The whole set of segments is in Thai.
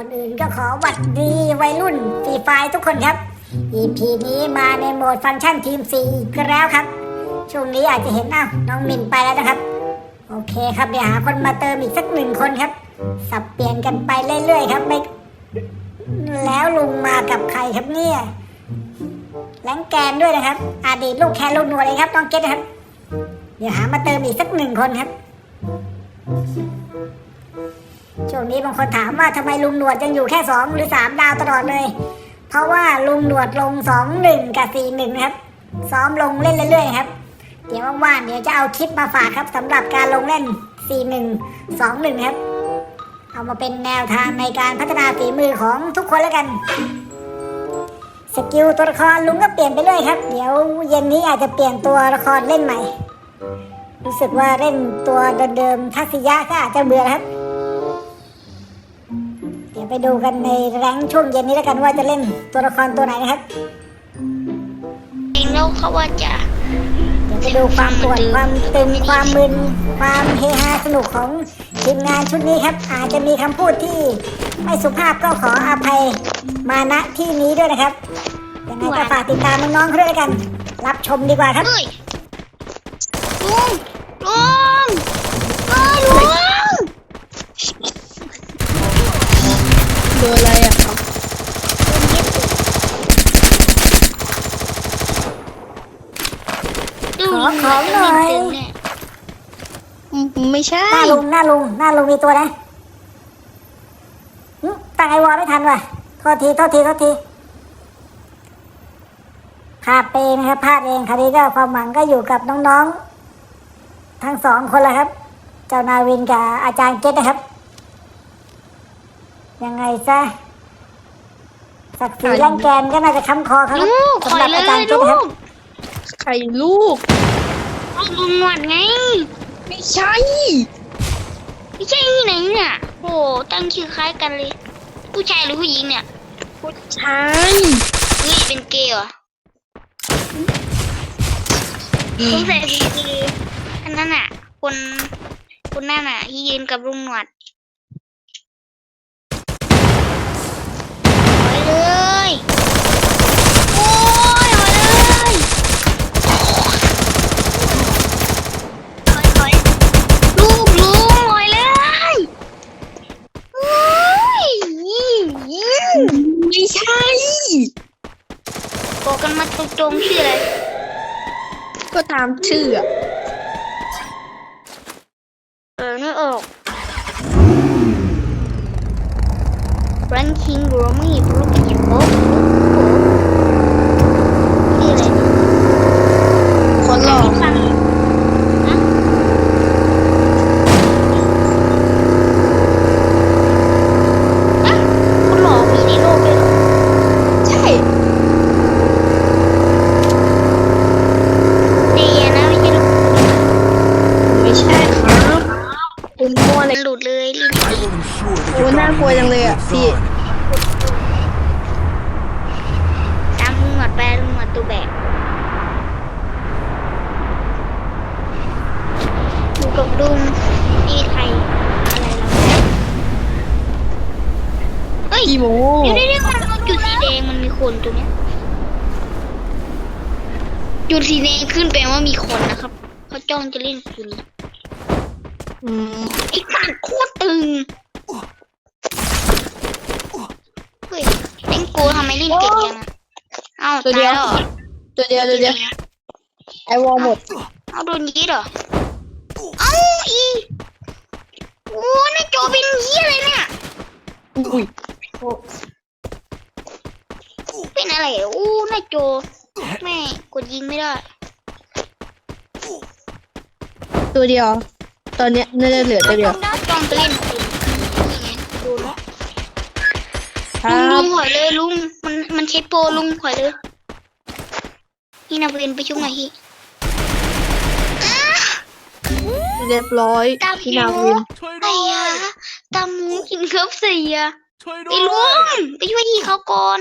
อนอื่นก็ขอหวัดดีวัยรุ่นฟรีไฟทุกคนครับ EP นี้มาในโหมดฟังก์ชันทีม4อีกแล้วครับ ช่วงนี้อาจจะเห็นอ้าวน้องมินไปแล้วนะครับ โอเคครับเดี๋ยวหาคนมาเติมอีกสักหนึ่งคนครับ สับเปลี่ยนกันไปเรื่อยๆครับไม่แล้วลุงมากับใครครับเนี่ยแรงแกนด้วยนะครับ อดีตลูกแคนลูกหนวดเลยครับน้องเกตครับ เดี๋ยวหามาเติมอีกสักหนึ่งคนครับ ช่วงนี้บางคนถามว่าทำไมลุงหนวดยังอยู่แค่สองหรือสามดาวตลอดเลย เพราะว่าลุงหนวดลงสองหนึ่งกับสี่หนึ่งครับ ซ้อมลงเล่นเรื่อยๆครับ เดี๋ยวว่างๆเดี๋ยวจะเอาคลิปมาฝากครับสำหรับการลงเล่นสี่หนึ่งสองหนึ่งครับ เอามาเป็นแนวทางในการพัฒนาฝีมือของทุกคนแล้วกัน สกิลตัวละครลุงก็เปลี่ยนไปเรื่อยครับ เดี๋ยวเย็นนี้อาจจะเปลี่ยนตัวละครเล่นใหม่ รู้สึกว่าเล่นตัวเดิมๆทัศยะก็อาจจะเบื่อครับ ไปดูกันในแรงค์ช่วงเย็นนี้แล้วกันว่าจะเล่นตัวละครตัวไหนนะครับจริงแล้วเขาว่าจะเดี๋ยวไปดูความปวดความตึงความมึนความเฮฮาสนุกของทีมงานชุดนี้ครับ อาจจะมีคำพูดที่ไม่สุภาพก็ขออภัยมาณที่นี้ด้วยนะครับยังไงก็ฝากติดตามน้องๆเขาด้วยแล้วกัน รับชมดีกว่าครับ เฮ้ยลุงลุงเฮ้ยลุง เบ อร์อะไรอะครับดูขอของหน่อยตึงๆเนี่ยอืมไม่ใช่ หน้าลุงหน้าลุงหน้าลุงมีตัวนะหึตั้งไอวอลไม่ทันว่ะโทษทีโทษทีโทษทีพลาดไปเองนะครับพลาดเองคราวนี้ก็ความหวังก็อยู่กับน้องๆ ทั้งสองคนเลยครับ เจ้านาวินกับอาจารย์เกตนะครับ ยังไงซะศักดิ์ศรีแรงแกนก็น่าจะค้ำคอเขาครับลูกถสำอหรัยบเลอาจารยย์เกตลูนะครับกใครลูกเอาลุงหนวดไง ไม่ใช่ ไม่ใช่ที่ไหนเนี่ยโอ้ตั้งชื่อคล้ายกันเลย ผู้ชายหรือผู้หญิงเนี่ยผู้ชายเฮ้ยเป็นเกย์เหรอสงสัยคืออันนั้นอะ คนคนนั่นอะที่ยืนกับลุงหนวดถอยเลยโอ้ยถอยเลยถอยถอยลูกลุงถอยเลยเฮ้ย ไม่ใช่ บอกกันมาตรงๆชื่ออะไร ก็ตามชื่ออะ เออนึกออก ranking roaming บลูกกิโป๊ชื่ออะไร คนหล่อ ฟังนะอะคนหล่อมีในโลกด้วยเหรอ ใช่ เดียนะไม่ใช่ลูก ไม่ใช่ครับคุณมัวเลย มันหลุดเลยลิ้น I will ensure that โอ้น่ากลัวจังเลยอะพี่ ตามลุงหนวดไปลุงหนวดตัวแบกอยู่ กับลุงที่ไทยอะไรแล้วเฮ้ยกี่โมเดี๋ยวเดี๋ยวเดี๋ยวมันจุดสีแดงมันมีคนตัวเนี้ยจุดสีแดงขึ้นแปลว่ามีคนนะครับเขาจ้องจะเล่นคุณอืมไอ้สัตว์โคตรตึงเฮ้ยเล่นโกทำไมเล่นเก่งจังอะเอ้าตายแล้วเหรอตัวเดียวตัวเดียวไอวอลหมดเอาโดนยีดเหรอเอ้าอี โอ้หน้าจอเป็นยี่อะไรเนี่ยอุ้ยเป็นอะไรโอ้หน้าจอแม่กดยิงไม่ได้ ตัวเดียว ตอนเนี้ยน่าจะเหลือตัวเดียวจ้องจะเล่นปืนนี่ไงโดนแล้วครัลุงลุบงถอยเลยลุง มันมันใช้โปรลุงถอยเลย นี่นาเวนไปช่วยหน่อยฮิ เรียบร้อยตามพี่นาวินช่วยไอ้ด้วยยาตามหมูกินครับเสียช่วยด้ไอ้วยลุงไปช่วยฮีเขาก่อน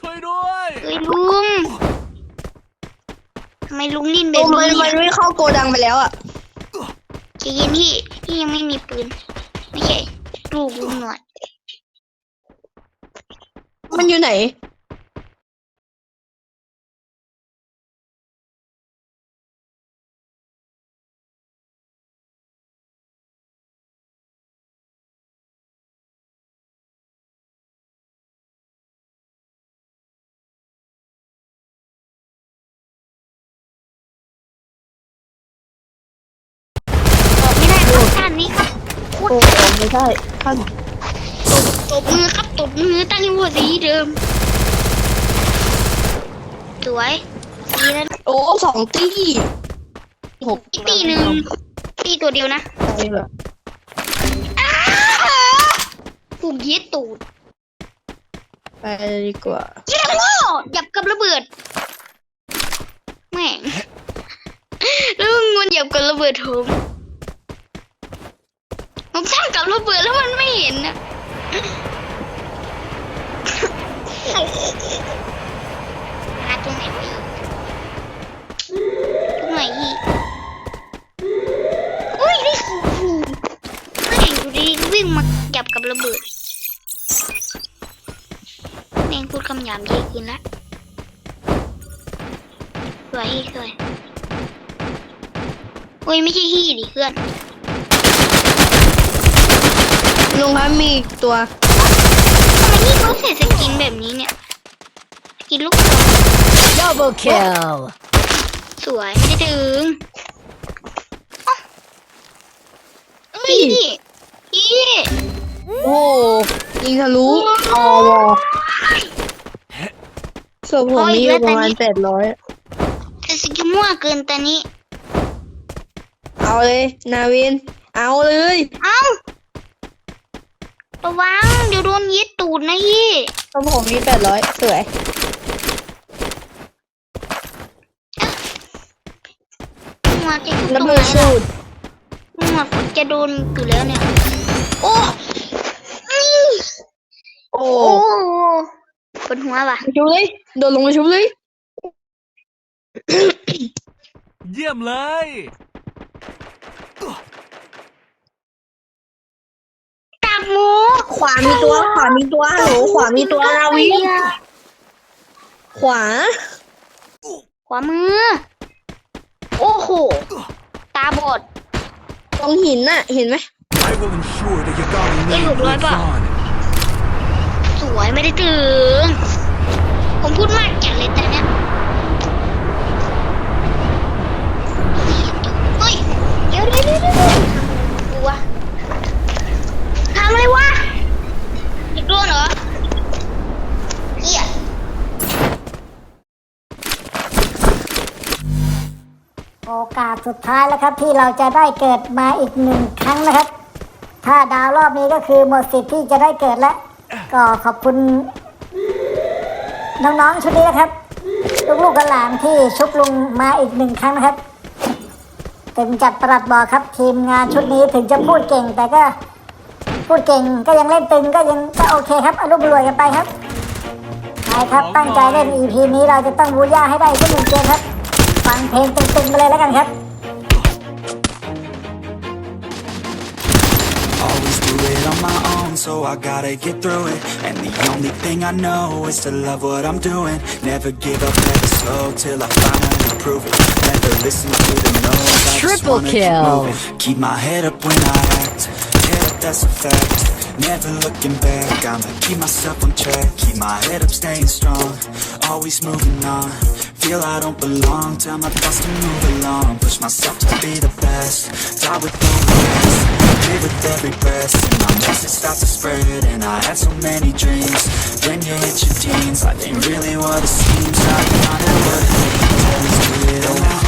ช่วยด้วยเอ้ยลุงทำไมลุงลิ้นแบโอ้บมันนี้มันไม่เข้าโกดังไปแล้วอะใจเย็นพี่พี่ยังไม่มีปืน ไม่ใช่ลูกลุงหนวดมันอยู่ไหน ไม่ใช่ขั้นตบมือครับตบมือตั้งหัวสีเดิม สวยสีนั้นโอ้สองตี้หกอีกตีหนึ่งตีตัวเดียวนะไปแบบอ้าวถูกยึดตูดไปดีกว่าเยี่ยมโง่หยับกับระเบิดแม่งแล้วมึงมันหยับกับระเบิดผม ผมสร้างกับระเบิดแล้วมันไม่เห็นนะหาตรงไหนวะตรงไหนอีกอุ้ยนี่คือแม่งอยู่ดีวิ่งมาจับกับระเบิดแม่งพูดคำหยาบเยอะกินละสวยสวยโอ้ยไม่ใช่ฮี่ดิเพื่อน ลุงครับมีอีกตัว ทำไมนี่เขาใส่สกินแบบนี้เนี่ยสกินลูกศร double kill สวยไม่ได้ถึงเฮ้ยพี่พี่โอ้โหยิงทะลุออวอส่วนผมมีอยู่ประมาณแปดร้อยแต่สกินมั่วเกินตอนนี้ เอาเลย นาวิน เอาเลย เอ้า ระวังเดี๋ยวโดนยึดตูดนะพี่ส่วนผมมีแปดร้อยสวยมัวจะทุบตระรงเบิไหนดสูล่ะตรมัวจะโดนอยู่แล้วเนี่ย โอ้อื้อโอ้โอ้ปวดหัวว่ะ ชุบเลยโดดลงมาชุบเลย เยี่ยมเลย ตาหมู ข วามีตัว ขวามีตัวฮัลโหลขวามีตัวนาวินขวา ขวามือ โอ้โห ตาบอด ตรงหินน่ะ เห็นไหม I will ensure that your guardian Ê, name hụt rồi lives bà. on สวยไม่ได้ถึง ผมพูดมากจัดเลยแต่เนี้ยเฮ้ยเดี๋ยวเดี๋ยวเดี๋ยวเดี๋ยวกลัวทำอะไรวะ อีกโดนเหรอเฮียโอกาสสุดท้ายแล้วครับที่เราจะได้เกิดมาอีกหนึ่งครั้งนะครับ ถ้าดาวรอบนี้ก็คือหมดสิทธิ์ที่จะได้เกิดแล้ว ก็ขอบคุณ น้องๆชุดนี้นะครับ ลูกๆกับหลานที่ชุบลุงมาอีกหนึ่งครั้งนะครับ ถึงจัดประหลัดบอกครับทีมงานชุดนี้ถึงจะพูดเก่งแต่ก็ พูดเก่งก็ยังเล่นตึงก็ยังก็โอเคครับอารมณ์รวยกันไปครับไปครับตั้งใจเล่น EP นี้เราจะต้องบูย่าให้ได้สักหนึ่งเกมครับ ฟังเพลงตึงๆไปเลยแล้วกันครับ Always do it on my own, so I gotta get through it. And the only thing I know is to love what I'm doing. Never give up, never slow till I finally prove it. Never listen to the no's, I just Triple wanna keep kill. moving. Keep my head up when I act. Up, that's a fact. Never looking back, I'ma keep myself on track. Keep my head up, staying strong. Always moving on. Feel I don't belong, tell my thoughts to move along. Push myself to be the best. Die with no regrets. Live with every breath. And my message starts to spread. And I had so many dreams. Then you hit your teens. Life ain't really what it seems. I found out what it means. Always it on my own,